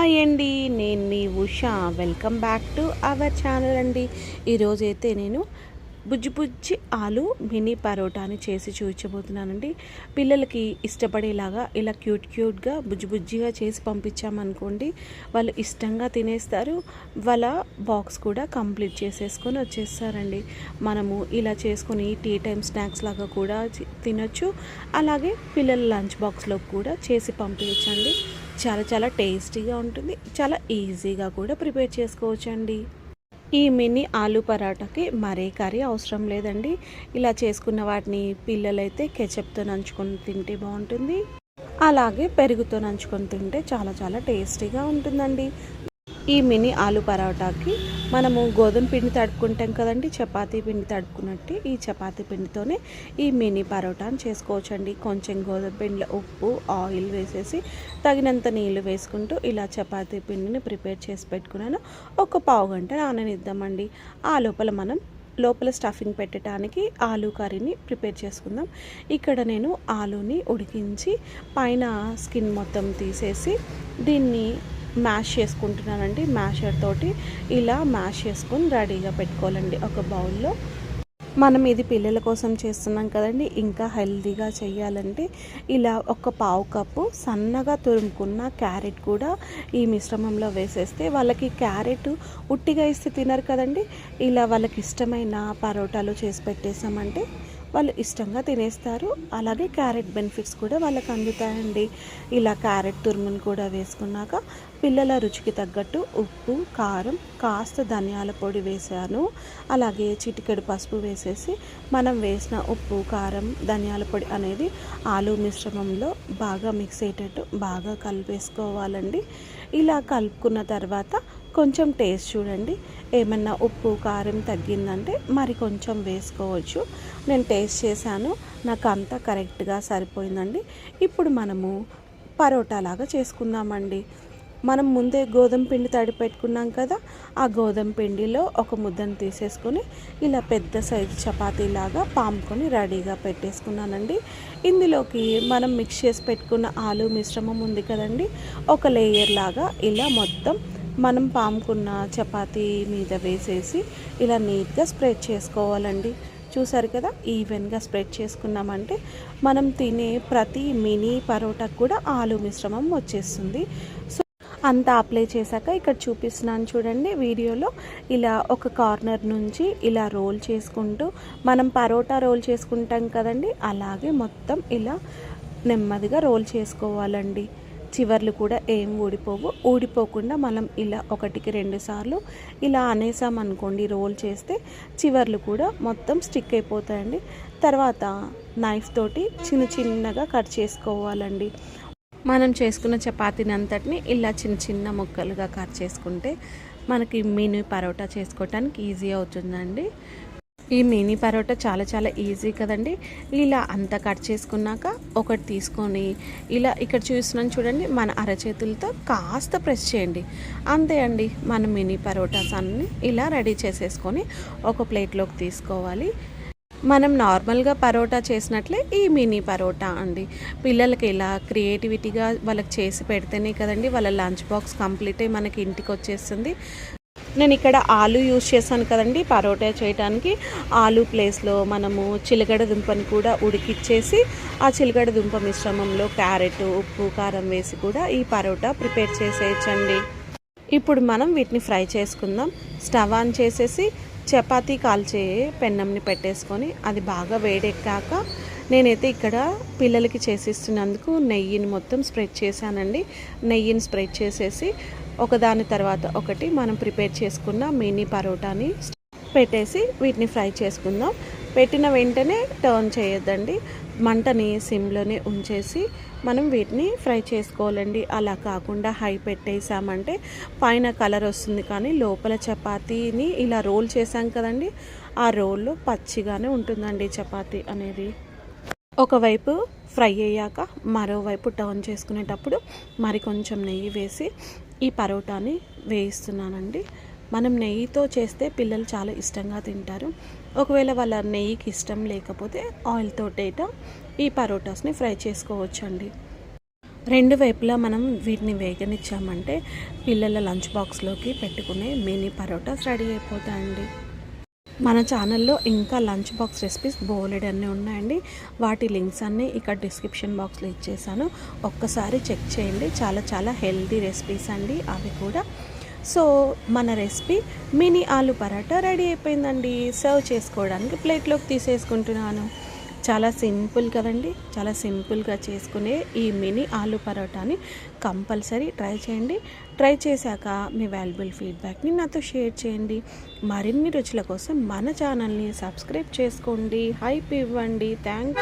Hi అండి నేను మీ Usha. Welcome back to our channel అండి. ఈరోజైతే నేను బుజ్జి బుజ్జి ఆలు మినీ పరోటాని చేసి చూపించబోతున్నానండి. పిల్లలకి ఇష్టపడేలాగా ఇలా క్యూట్ క్యూట్గా బుజ్జి బుజ్జిగా చేసి పంపించామనుకోండి వాళ్ళు ఇష్టంగా తినేస్తారు. వాళ్ళ బాక్స్ కూడా కంప్లీట్ చేసేసుకొని వచ్చేస్తారండి. మనము ఇలా చేసుకొని టీ టైం స్నాక్స్ లాగా కూడా తినొచ్చు. అలాగే పిల్లల లంచ్ బాక్స్లో కూడా చేసి పంపించండి. చాలా చాలా టేస్టీగా ఉంటుంది. చాలా ఈజీగా కూడా ప్రిపేర్ చేసుకోవచ్చండి. ఈ మినీ ఆలు పరాటాకి మరే కర్రీ అవసరం లేదండి. ఇలా చేసుకున్న వాటిని పిల్లలైతే కెచప్తో నంచుకొని తింటే బాగుంటుంది. అలాగే పెరుగుతో నంచుకొని తింటే చాలా చాలా టేస్టీగా ఉంటుందండి. ఈ మినీ ఆలు పరోటాకి మనము గోధుమ పిండి తడుపుకుంటాం కదండి చపాతీ పిండి తడుపుకున్నట్టు ఈ చపాతీ పిండితోనే ఈ మినీ పరోటాని చేసుకోవచ్చండి. కొంచెం గోధుమ పిండిలో ఉప్పు ఆయిల్ వేసేసి తగినంత నీళ్ళు వేసుకుంటూ ఇలా చపాతీ పిండిని ప్రిపేర్ చేసి పెట్టుకున్నాను. ఒక పావు గంట నాననిద్దామండి. ఆ లోపల మనం లోపల స్టఫింగ్ పెట్టడానికి ఆలు కర్రీని ప్రిపేర్ చేసుకుందాం. ఇక్కడ నేను ఆలుని ఉడికించి పైన స్కిన్ మొత్తం తీసేసి దీన్ని మ్యాష్ చేసుకుంటున్నానండి మ్యాషర్ తోటి ఇలా మ్యాష్ చేసుకొని రెడీగా పెట్టుకోవాలండి ఒక బౌల్లో. మనం ఇది పిల్లల కోసం చేస్తున్నాం కదండి. ఇంకా హెల్దీగా చేయాలంటే ఇలా ఒక పావు కప్పు సన్నగా తురుముకున్న క్యారెట్ కూడా ఈ మిశ్రమంలో వేసేస్తే వాళ్ళకి క్యారెట్ ఉట్టిగా ఇస్తే తినరు కదండి. ఇలా వాళ్ళకి ఇష్టమైన పరోటాలు చేసి పెట్టేసామంటే వాళ్ళు ఇష్టంగా తినేస్తారు. అలాగే క్యారెట్ బెనిఫిట్స్ కూడా వాళ్ళకి అందుతాయండి. ఇలా క్యారెట్ తురుమును కూడా వేసుకున్నాక పిల్లల రుచికి తగ్గట్టు ఉప్పు కారం కాస్త ధనియాల పొడి వేసాను అలాగే చిటికెడు పసుపు వేసేసి మనం వేసిన ఉప్పు కారం ధనియాల పొడి అనేది ఆలు మిశ్రమంలో బాగా మిక్స్ అయ్యేటట్టు బాగా కలిపేసుకోవాలండి. ఇలా కలుపుకున్న తర్వాత కొంచెం టేస్ట్ చూడండి. ఏమన్నా ఉప్పు కారం తగ్గిందంటే మరి కొంచెం వేసుకోవచ్చు. నేను టేస్ట్ చేశాను. నాకు అంతా కరెక్ట్గా సరిపోయిందండి. ఇప్పుడు మనము పరోటా లాగా చేసుకుందామండి. మనం ముందే గోధుమ పిండి తడి పెట్టుకున్నాం కదా ఆ గోధుమ పిండిలో ఒక ముద్దను తీసేసుకొని ఇలా పెద్ద సైజు చపాతీలాగా పాముకొని రెడీగా పెట్టేసుకున్నానండి. ఇందులోకి మనం మిక్స్ చేసి పెట్టుకున్న ఆలు మిశ్రమం ఉంది కదండి ఒక లేయర్ లాగా ఇలా మొత్తం మనం పాముకున్న చపాతీ మీద వేసేసి ఇలా నీట్గా స్ప్రెడ్ చేసుకోవాలండి. చూసారు కదా ఈవెన్గా స్ప్రెడ్ చేసుకున్నామంటే మనం తినే ప్రతి మినీ పరోటాకు కూడా ఆలు మిశ్రమం వచ్చేస్తుంది. సో అంతా అప్లై చేశాక ఇక్కడ చూపిస్తున్నాను చూడండి వీడియోలో ఇలా ఒక కార్నర్ నుంచి ఇలా రోల్ చేసుకుంటూ మనం పరోటా రోల్ చేసుకుంటాం కదండి అలాగే మొత్తం ఇలా నెమ్మదిగా రోల్ చేసుకోవాలండి. చివర్లు కూడా ఏం ఊడిపోవు. ఊడిపోకుండా మనం ఇలా ఒకటికి రెండు సార్లు ఇలా అనేసామనుకోండి రోల్ చేస్తే చివర్లు కూడా మొత్తం స్టిక్ అయిపోతాయండి. తర్వాత నైఫ్ తోటి చిన్న చిన్నగా కట్ చేసుకోవాలండి. మనం చేసుకున్న చపాతీని అంతటిని ఇలా చిన్న చిన్న ముక్కలుగా కట్ చేసుకుంటే మనకి మినీ పరోటా చేసుకోవటానికి ఈజీ అవుతుందండి. ఈ మినీ పరోటా చాలా చాలా ఈజీ కదండి. ఇలా అంతా కట్ చేసుకున్నాక ఒకటి తీసుకొని ఇలా ఇక్కడ చూస్తున్నాను చూడండి మన అరచేతులతో కాస్త ప్రెస్ చేయండి. అంతే అండి మన మినీ పరోటాస్ అన్ని ఇలా రెడీ చేసేసుకొని ఒక ప్లేట్లోకి తీసుకోవాలి. మనం నార్మల్గా పరోటా చేసినట్లే ఈ మినీ పరోటా అండి. పిల్లలకి ఇలా క్రియేటివిటీగా వాళ్ళకి చేసి పెడితేనే కదండి వాళ్ళ లంచ్ బాక్స్ కంప్లీట్ అయ్యి మనకి ఇంటికి వచ్చేస్తుంది. నేను ఇక్కడ ఆలు యూజ్ చేశాను కదండి పరోటా చేయడానికి ఆలు ప్లేస్లో మనము చిలగడ దుంపని కూడా ఉడికిచ్చేసి ఆ చిలగడ దుంప మిశ్రమంలో క్యారెట్ ఉప్పు కారం వేసి కూడా ఈ పరోటా ప్రిపేర్ చేసేయచ్చండి. ఇప్పుడు మనం వీటిని ఫ్రై చేసుకుందాం. స్టవ్ ఆన్ చేసేసి చపాతీ కాల్చే పెన్నంని పెట్టేసుకొని అది బాగా వేడెక్కాక నేనైతే ఇక్కడ పిల్లలకి చేసిస్తున్నందుకు నెయ్యిని మొత్తం స్ప్రెడ్ చేశానండి. నెయ్యిని స్ప్రెడ్ చేసేసి ఒకదాని తర్వాత ఒకటి మనం ప్రిపేర్ చేసుకున్న మినీ పరోటాని పెట్టేసి వీటిని ఫ్రై చేసుకుందాం. పెట్టిన వెంటనే టర్న్ చేయొద్దండి. మంటని సిమ్లోనే ఉంచేసి మనం వీటిని ఫ్రై చేసుకోవాలండి. అలా కాకుండా హై పెట్టేసామంటే పైన కలర్ వస్తుంది కానీ లోపల చపాతీని ఇలా రోల్ చేసాం కదండి ఆ రోల్లో పచ్చిగానే ఉంటుందండి చపాతీ అనేది. ఒకవైపు ఫ్రై అయ్యాక మరోవైపు టర్న్ చేసుకునేటప్పుడు మరి కొంచెం నెయ్యి వేసి ఈ పరోటాని వేయిస్తున్నానండి. మనం నెయ్యితో చేస్తే పిల్లలు చాలా ఇష్టంగా తింటారు. ఒకవేళ వాళ్ళ నెయ్యికి ఇష్టం లేకపోతే ఆయిల్ తోటేట ఈ పరోటాస్ని ఫ్రై చేసుకోవచ్చండి. రెండు వైపులా మనం వీటిని వేగనిచ్చామంటే పిల్లల లంచ్ బాక్స్లోకి పెట్టుకునే మినీ పరోటాస్ రెడీ అయిపోతాయండి. మన ఛానల్లో ఇంకా లంచ్ బాక్స్ రెసిపీస్ బోలెడ్ అన్నీ ఉన్నాయండి. వాటి లింక్స్ అన్నీ ఇక్కడ డిస్క్రిప్షన్ బాక్స్లో ఇచ్చేసాను. ఒక్కసారి చెక్ చేయండి. చాలా చాలా హెల్దీ రెసిపీస్ అండి అవి కూడా. సో మన రెసిపీ మినీ ఆలు పరాటా రెడీ అయిపోయిందండి. సర్వ్ చేసుకోవడానికి ప్లేట్లోకి తీసేసుకుంటున్నాను. చాలా సింపుల్ కదండి. చాలా సింపుల్గా చేసుకునే ఈ మినీ ఆలు పరోటాని కంపల్సరీ ట్రై చేయండి. ట్రై చేశాక మీ వాల్యుబుల్ ఫీడ్బ్యాక్ని నాతో షేర్ చేయండి. మరిన్ని రుచుల కోసం మన ఛానల్ని సబ్స్క్రైబ్ చేసుకోండి. హైప్ ఇవ్వండి. థ్యాంక్